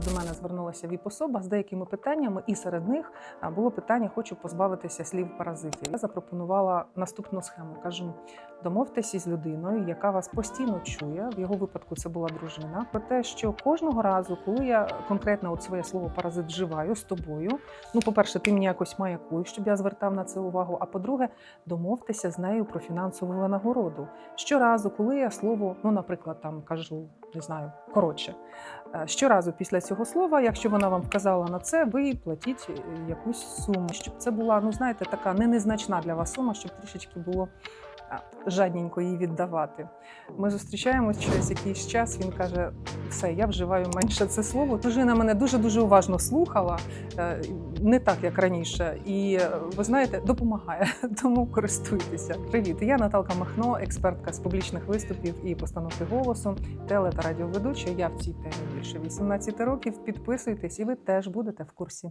до мене звернулася ВІП-особа з деякими питаннями, і серед них було питання: хочу позбавитися слів паразитів. Я запропонувала наступну схему. Кажу: домовтеся з людиною, яка вас постійно чує. В його випадку це була дружина. Про те, що кожного разу, коли я конкретно от своє слово паразит вживаю з тобою. Ну, по-перше, ти мені якось маякуєш, щоб я звертав на це увагу. А по-друге, домовтеся з нею про фінансову винагороду. Щоразу, коли я слово, ну, наприклад, там кажу, не знаю, коротше. е, Щоразу після цього слова, якщо вона вам вказала на це, ви платіть е, якусь суму, щоб це була, ну знаєте, така не незначна для вас сума, щоб трішечки було жадненько її віддавати. Ми зустрічаємось через якийсь час. Він каже: все, я вживаю менше це слово. Дружина мене дуже дуже уважно слухала, е, не так як раніше, і е, ви знаєте, допомагає. Тому користуйтеся. Привіт, я Наталка Махно, експертка з публічних виступів і постановки голосу, теле та радіоведуча. Я в цій темі більше 18 років. Підписуйтесь, і ви теж будете в курсі.